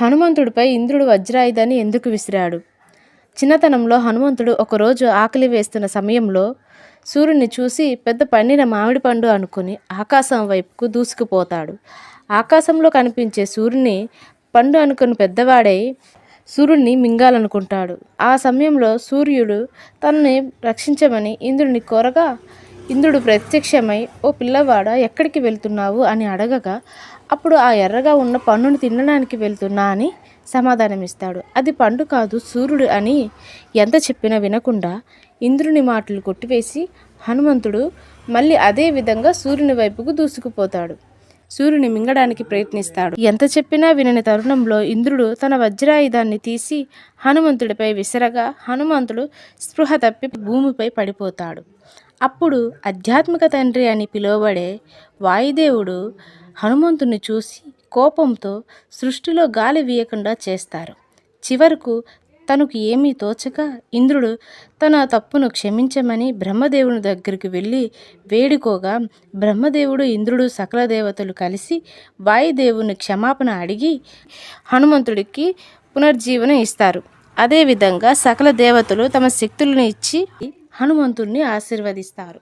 హనుమంతుడిపై ఇంద్రుడు వజ్రాయుధాన్ని ఎందుకు విసిరాడు? చిన్నతనంలో హనుమంతుడు ఒకరోజు ఆకలి వేస్తున్న సమయంలో సూర్యుని చూసి పెద్ద పండిన మామిడి పండు అనుకుని ఆకాశం వైపుకు దూసుకుపోతాడు. ఆకాశంలో కనిపించే సూర్యుని పండు అనుకుని పెద్దవాడై సూర్యుడిని మింగాలనుకుంటాడు. ఆ సమయంలో సూర్యుడు తనని రక్షించమని ఇంద్రుడిని కోరగా ఇంద్రుడు ప్రత్యక్షమై ఓ పిల్లవాడ ఎక్కడికి వెళ్తున్నావు? అని అడగగా అప్పుడు ఆ ఎర్రగా ఉన్న పండును తినడానికి వెళ్తున్నా అని సమాధానమిస్తాడు. అది పండు కాదు సూర్యుడు అని ఎంత చెప్పినా వినకుండా ఇంద్రుని మాటలు కొట్టివేసి హనుమంతుడు మళ్ళీ అదే విధంగా సూర్యుని వైపుకు దూసుకుపోతాడు. సూర్యుని మింగడానికి ప్రయత్నిస్తాడు. ఎంత చెప్పినా వినని తరుణంలో ఇంద్రుడు తన వజ్రాయుధాన్ని తీసి హనుమంతుడిపై విసరగా హనుమంతుడు స్పృహ తప్పి భూమిపై పడిపోతాడు. అప్పుడు ఆధ్యాత్మిక తండ్రి అని పిలువబడే వాయుదేవుడు హనుమంతుని చూసి కోపంతో సృష్టిలో గాలి వీయకుండా చేస్తారు. చివరకు తనకు ఏమీ తోచక ఇంద్రుడు తన తప్పును క్షమించమని బ్రహ్మదేవుని దగ్గరికి వెళ్ళి వేడుకోగా బ్రహ్మదేవుడు ఇంద్రుడు సకల దేవతలు కలిసి వాయుదేవుని క్షమాపణ అడిగి హనుమంతుడికి పునర్జీవనం ఇస్తారు. అదేవిధంగా సకల దేవతలు తమ శక్తులను ఇచ్చి హనుమంతుడిని ఆశీర్వదిస్తారు.